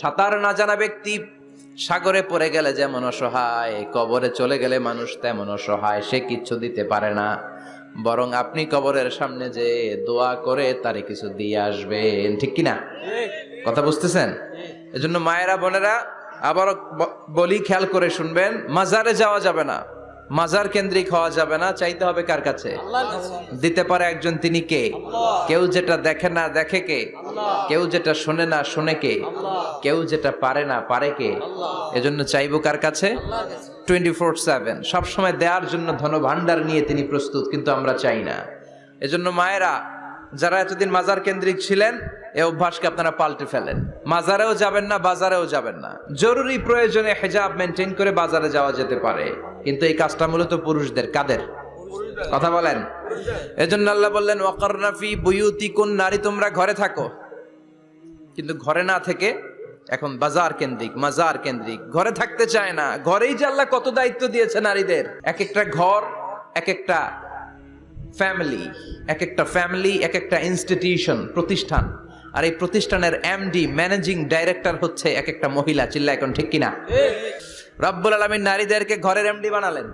সাঁতার না জানা ব্যক্তি সাগরে পড়ে গেলে যেমন অসহায়, কবরে চলে গেলে মানুষ তেমন অসহায়, সে কিচ্ছু দিতে পারে না। বরং আপনি কবরের সামনে যে দোয়া করে তারে কিছু দিয়ে আসবেন, ঠিক কিনা? কথা বুঝতেছেন? এজন্য মায়েরা, বোনেরা আবার বলি, খেয়াল করে শুনবেন, মাজারে যাওয়া যাবে না। মাজার কেন্দ্রিক হওয়া যাবে না, চাইতে হবে কার কাছে? দিতে পারে একজন তিনি কে? কেউ যেটা দেখে না, দেখে কে? কেউ যেটা শোনে না, শোনে কে? কেউ যেটা পারে না, পারে কে? এজন্য চাইব কার কাছে? টোয়েন্টি ফোর সেভেন সবসময় দেওয়ার জন্য ধন ভান্ডার নিয়ে তিনি প্রস্তুত, কিন্তু আমরা চাই না। এজন্য মায়েরা, যারা এতদিন মাজার কেন্দ্রিক ছিলেন, এ অভ্যাসকে আপনারা পাল্টে ফেলেন। মাজারেও যাবেন না, বাজারেও যাবেন না। জরুরি প্রয়োজনে হেজাব মেনটেন করে বাজারে যাওয়া যেতে পারে। কিন্তু এই কাজটা মূলত পুরুষদের, কাদের? কথা বলেন। এজন্য আল্লাহ বললেন ওয়াকারনাফি বুয়ুতি কোন নারী, তোমরা ঘরে থাকো। কিন্তু ঘরে না থেকে এখন বাজার কেন্দ্রিক, মাজার কেন্দ্রিক, ঘরে থাকতে চায় না। ঘরেই যে আল্লাহ কত দায়িত্ব দিয়েছে নারীদের। এক একটা ঘর এক একটা ফ্যামিলি এক একটা ফ্যামিলি এক একটা ইনস্টিটিউশন, প্রতিষ্ঠান। আর এই প্রতিষ্ঠানের এমডি, ম্যানেজিং ডাইরেক্টর হচ্ছে এক একটা মহিলা চিল্লা এখন ঠিক কিনা? রব্বুল আলমীর নারীদেরকে ঘরের এমডি বানালেন,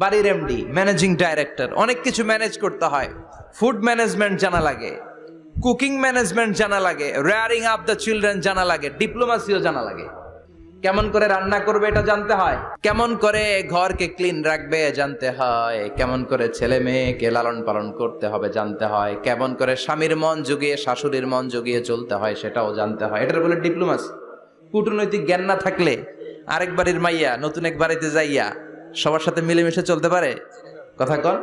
বাড়ির এমডি ম্যানেজিং ডাইরেক্টর অনেক কিছু ম্যানেজ করতে হয়। ফুড ম্যানেজমেন্ট জানা লাগে কুকিং ম্যানেজমেন্ট জানা লাগে রেয়ারিং আপ দ্য চিলড্রেন জানা লাগে ডিপ্লোমাসিও জানা লাগে। কেমন করে রান্না করবে এটা জানতে হয়? কেমন করে ঘরকে ক্লিন রাখবে জানতে হয়। কেমন করে ছেলে মেয়েকে লালন পালন করতে হবে জানতে হয়। কেমন করে স্বামীর মন জুগিয়ে, শাশুড়ির মন জুগিয়ে চলতে হয় সেটাও জানতে হয়। এটার বলে ডিপ্লোমাসি কূটনৈতিক জ্ঞান না থাকলে আরেক বাড়ির মাইয়া নতুন এক বাড়িতে যাইয়া সবার সাথে মিলেমিশে চলতে পারে? কথা কন।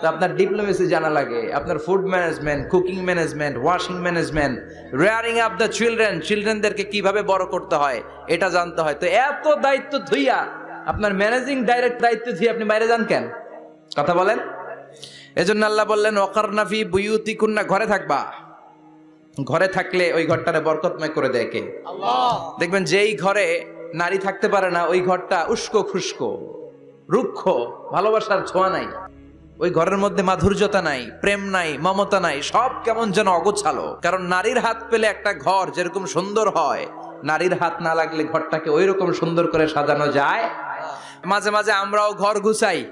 তো আপনার ডিপ্লোমেসি জানা লাগে আপনার food management cooking management washing management rearing up the children চিলড্রেনদেরকে কীভাবে বড় করতে হয় এটা জানতে হয়। তো এত দায়িত্ব ধুইয়া আপনার ম্যানেজিং ডাইরেক্ট দায়িত্ব ধুয়ে আপনি বাইরে যান কেন? কথা বলেন। এজন্য আল্লাহ বললেন ওকারনাফি বুয়ুতি কুন্না ঘরে থাকবা। ঘরে থাকলে ওই ঘরটারে বরকতময় করে দেয় কে? দেখবেন যেই ঘরে নারী থাকতে পারে না ওই ঘরটা উস্কো খুস্কো রুক্ষ ভালোবাসার ছোঁয়া নাই। ওই ঘরের মধ্যে মাধুর্যতা নাই প্রেম নাই মমতা নাই সব কেমন যেন অগোছালো। কারণ নারীর হাত পেলে একটা ঘর যেরকম সুন্দর হয় নারীর হাত না লাগলে ঘরটাকে ওই রকম সুন্দর করে সাজানো যায়। মাঝে মাঝে আমরাও ঘর গুছাই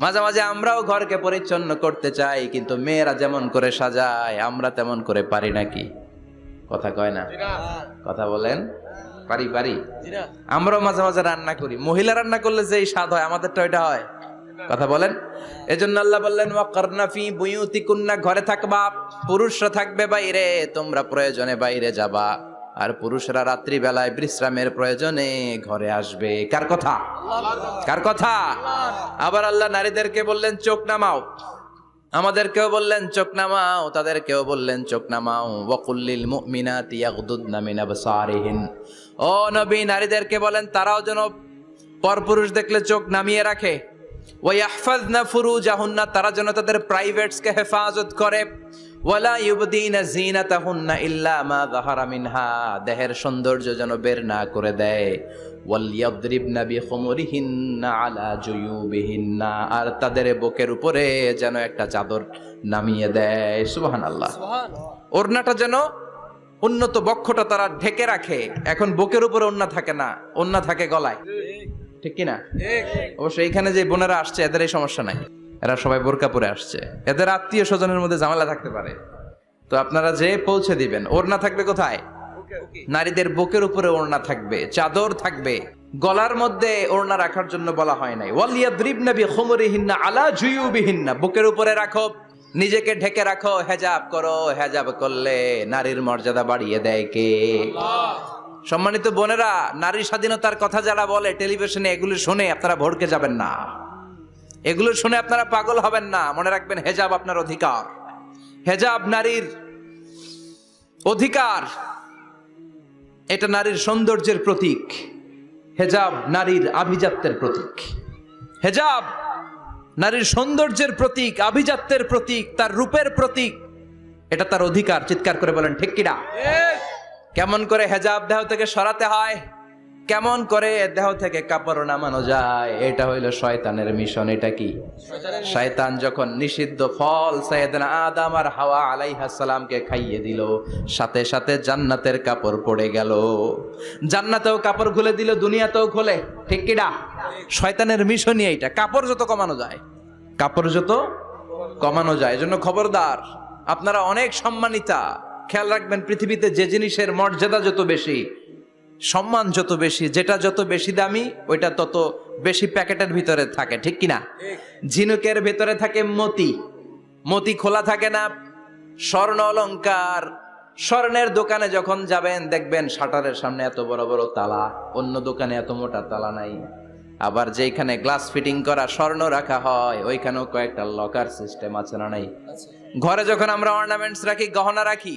মাঝে মাঝে আমরাও ঘরকে পরিচ্ছন্ন করতে চাই কিন্তু মেয়েরা যেমন করে সাজায় আমরা তেমন করে পারি নাকি? কথা কয় না? কথা বলেন? পারি পারি। আমরাও মাঝে মাঝে রান্না করি। মহিলা রান্না করলে যেই স্বাদ হয় আমাদেরটা ওইটা হয়। কথা বলেন? এজন্য আল্লাহ বললেন ওয়াকারনাফি বুয়ুতিকুন্না ঘরে থাকবা পুরুষরা থাকবে বাইরে তোমরা প্রয়োজনে বাইরে যাবা। আর পুরুষরা রাত্রি বেলায় বিশ্রামের প্রয়োজনে ঘরে আসবে। কার কথা? কার কথা? আবার আল্লাহ নারীদেরকে বললেন চোখ নামাও। আমাদেরকেও বললেন, চোখ নামাও। তাদের কেউ বললেন, চোখ নামাও। ওয়াকুল্লিল মুমিনা তিয়াকুদ নামিনা সারিহীন ও নবী, নারীদেরকে বলেন, তারাও যেন পরপুরুষ দেখলে চোখ নামিয়ে রাখে। ওয়াহফাজনা ফুরুজাহুন্না তারা যেন তাদের প্রাইভেটসকে হেফাজত করে। ওয়ালা ইউবদিনা জিনাতাহুন্না ইল্লা মা যাহারা মিনহা দেহের সৌন্দর্য যেন বের না করে দেয়। ওয়ালিয়াদরিবনা বিখুমুরিহিন্না আলা জুয়ুবিহিন্না আর তাদের বুকের উপরে যেন একটা চাদর নামিয়ে দেয়। সুবহানাল্লাহ। ওড়নাটা যেন উন্নত বক্ষটা তারা ঢেকে রাখে। এখন বুকের উপরে ওড়না থাকে না ওড়না থাকে গলায়। ঠিক কিনা? অবশ্য এইখানে যে বোনেরা আসছে এদের এই সমস্যা নাই। এরা সবাই বোরকা পরে আসছে। এদের আত্মীয় স্বজনের মধ্যে ঝামেলা থাকতে পারে। তো আপনারা যে পৌঁছে দিবেন ওড়না থাকবে কোথায়? নারীদের বুকের উপরে ওড়না থাকবে চাদর থাকবে। গলার মধ্যে ওড়না রাখার জন্য বলা হয় নাই। ওয়ালিয়াদ্রিব নবী খুমরিহিন্না আলা জুয়ুবিহিন্না। বুকের উপরে রাখো নিজেকে ঢেকে রাখো হেজাব করো হেজাব করলে নারীর মর্যাদা বাড়িয়ে দেয় কে? সম্মানিত বোনেরা, নারী স্বাধীনতার কথা যারা বলে টেলিভিশনে এগুলো শুনে আপনারা ভড়কে যাবেন না। এগুলো শুনে আপনারা পাগল হবেন না। মনে রাখবেন হেজাব আপনার অধিকার। হেজাব নারীর অধিকার। এটা নারীর সৌন্দর্যের প্রতীক। হেজাব নারীর আভিজাত্যের প্রতীক। হেজাব নারীর সৌন্দর্যের প্রতীক, আভিজাত্যের প্রতীক, তার রূপের প্রতীক। এটা তার অধিকার, চিৎকার করে বলেন, ঠিক কিনা? কেমন করে হেজাব দেহ থেকে সরাতে হয়? কেমন করে দেহ থেকে কাপড় নামানো যায়? এটা হইল শয়তানের মিশন, এটা কি? শয়তান যখন নিষিদ্ধ ফল সাইয়েদনা আদম আর হাওয়া সালামকে খাইয়ে দিল, সাথে সাথে জান্নাতের কাপড় পড়ে গেল। জান্নাতেও কাপড় খুলে দিল, দুনিয়াতেও খোলে। ঠিক কিনা শয়তানের মিশনই এইটা। কাপড় যত কমানো যায়, কাপড় যত কমানো যায়। এজন্য খবরদার, আপনারা অনেক সম্মানিতা। খেয়াল রাখবেন পৃথিবীতে যে জিনিসের মর্যাদা যত বেশি সম্মান যত বেশি যেটা যত বেশি দামি ওইটা তত বেশি প্যাকেটের ভিতরে থাকে ঠিক কিনা? ঝিনুকের ভিতরে থাকে মতি। মতি খোলা থাকে না স্বর্ণ অলঙ্কার। স্বর্ণের দোকানে যখন যাবেন দেখবেন শাটারের সামনে এত বড় বড় তালা অন্য দোকানে এত মোটা তালা নাই। আবার যেখানে গ্লাস ফিটিং করা স্বর্ণ রাখা হয় ওইখানেও কয়েকটা লকার সিস্টেম আছে না নাই? ঘরে যখন আমরা অর্নামেন্টস রাখি গহনা রাখি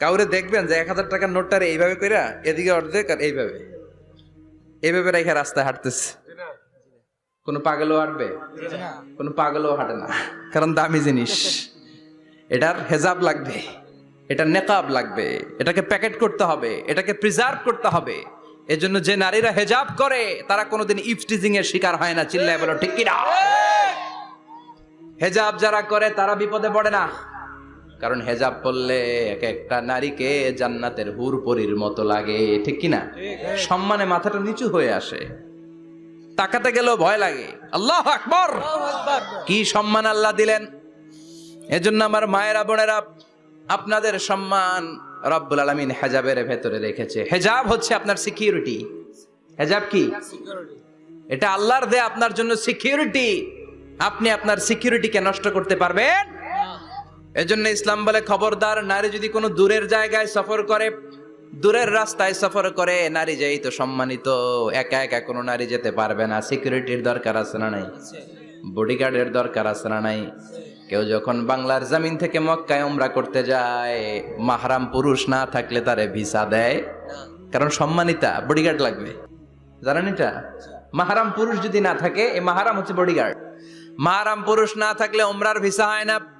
কাউরে দেখবেন যে এক হাজার টাকার নোটটারে এইভাবে কইরা এদিকে অর্ধেক আর এইভাবে। এইভাবে রেখে রাস্তায় হাঁটতেছে। কোনো পাগলও হাঁটবে কোনো পাগলও হাঁটে না। কারণ দামি জিনিস। এটার হেজাব লাগবে এটার নেকাব লাগবে এটাকে প্যাকেট করতে হবে এটাকে প্রিজার্ভ করতে হবে। এজন্য যে নারীরা হেজাব করে তারা কোনোদিন ইফটিজিং এর শিকার হয় না। চিল্লায় বলো ঠিক কিনা? হেজাব যারা করে তারা বিপদে পড়ে না। কারণ হেজাব পরলে এক একটা নারীকে জান্নাতের হুর পরির মতো লাগে ঠিক কিনা? সম্মানে মাথাটা নিচু হয়ে আসে। তাকাতে গেলেও ভয় লাগে। আল্লাহ আকবর! কি সম্মান আল্লাহ দিলেন? এজন্য আমার মায়েরা বোনেরা আপনাদের সম্মান রব্বুল আলমিন হেজাবের ভেতরে রেখেছে। হেজাব হচ্ছে আপনার সিকিউরিটি হেজাব কি? এটা আল্লাহর দে আপনার জন্য সিকিউরিটি আপনি আপনার সিকিউরিটিকে নষ্ট করতে পারবেন। এজন্য ইসলাম বলে খবরদার, নারী যদি কোনো দূরের জায়গায় সফর করে, দূরের রাস্তায় সফর করে, নারী যেই তো সম্মানিত, একা একা কোনো নারী যেতে পারবে না। সিকিউরিটির দরকার আছে না নাই? বডিগার্ডের দরকার আছে না নাই? কেউ যখন বাংলার জমিন থেকে মক্কায় উমরা করতে যায়, মাহরাম পুরুষ না থাকলে তারে ভিসা দেয়। কারণ সম্মানিতা বডিগার্ড লাগবে। জানেন এটা? মাহারাম পুরুষ যদি না থাকে, এই মাহারাম হচ্ছে বডিগার্ড মাহারাম পুরুষ না থাকলে উমরার ভিসা হয় না।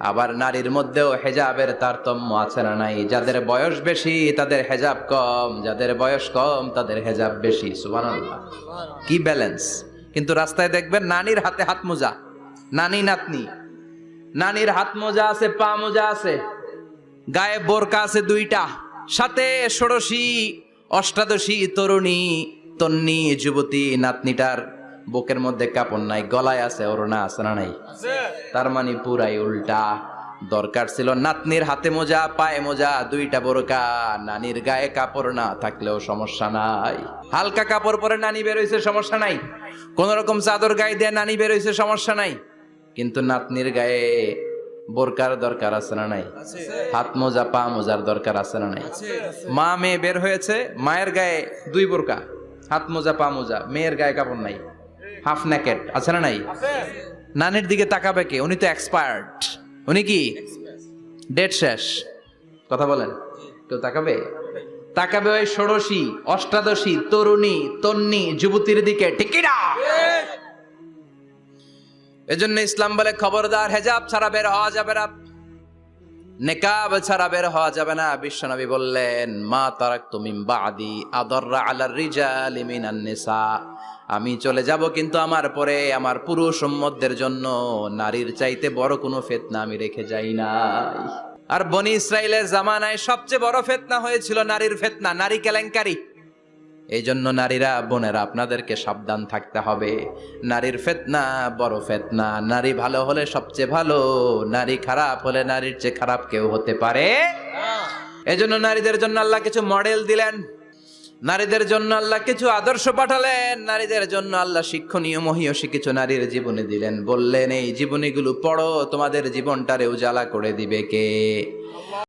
আবার নারীর মধ্যেও হেজাবের তারতম্য আছে না নাই? যাদের বয়স বেশি, তাদের হেজাব কম। যাদের বয়স কম, তাদের হেজাব বেশি। সুবহানাল্লাহ। কি ব্যালেন্স কিন্তু রাস্তায় দেখবেন নানির হাতে হাত মোজা। নানি নাতনি। নানির হাত মোজা আছে, পা মোজা আছে। গায়ে বোরকা আছে দুইটা। সাথে ষোড়শী, অষ্টাদশী তরুণী, তন্নি, যুবতী, নাতনিটার বুকের মধ্যে কাপড় নাই গলায় আছে ওরনা আছে না নাই? তার মানে পুরাই উল্টা। দরকার ছিল নাতনির হাতে মোজা পায়ে মোজা দুইটা বোরকা। নানির গায়ে কাপড় না থাকলেও সমস্যা নাই। হালকা কাপড় পরে নানি বেরোইছে সমস্যা নাই? কোন রকম চাদর গায়ে দিয়ে নানি বেরোইছে সমস্যা নাই? কিন্তু নাতনির গায়ে বোরকার দরকার আছে না নাই? হাত মোজা পা মোজার দরকার আছে না নাই? মা মেয়ে বের হয়েছে মায়ের গায়ে দুই বোরকা হাত মোজা পা মোজা মেয়ের গায়ে কাপড় নাই। হাফ ন্যাকেট আছে না নাই? নানির দিকে তাকাবে কে? উনি তো এক্সপায়ার্ড উনি কি? ডেট শেষ। কথা বলেন। কেউ তাকাবে? তাকাবে ওই ষোড়শী অষ্টাদশী তরুণী তন্নি যুবতীর দিকে। ঠিক না এজন্য ইসলাম বলে খবরদার হেজাব ছাড়া বের হওয়া যাবে না। নেকাব ছাড়া বের হওয়া যাবে না। বিশ্বনবী বললেন মা তারাক তুমি বাদি আদররা আলার রিজাল মিনান নিসা। আমি চলে যাব কিন্তু আমার পরে আমার পুরুষ সম্মতদের জন্য। নারীর চাইতে বড় কোনো ফেতনা আমি রেখে যাই নাই। আর বনি ইসরায়েলের জামানায় সবচেয়ে বড় ফেতনা হয়েছিল নারীর ফেতনা নারী কেলেঙ্কারি। এই জন্য নারীরা বোনেরা আপনাদেরকে সাবধান থাকতে হবে। নারীর ফেতনা বড় ফেতনা নারী ভালো হলে সবচেয়ে ভালো নারী খারাপ হলে নারীর চেয়ে খারাপ কেউ হতে পারে? এই জন্য নারীদের জন্য আল্লাহ কিছু মডেল দিলেন। নারীদের জন্য আল্লাহ কিছু আদর্শ পাঠালেন, নারীদের জন্য আল্লাহ শিক্ষণীয়, মহীয়সী কিছু নারীর জীবনে দিলেন। বললেন, এই জীবনীগুলো পড়ো, তোমাদের জীবনটারে উজালা করে দিবে কে?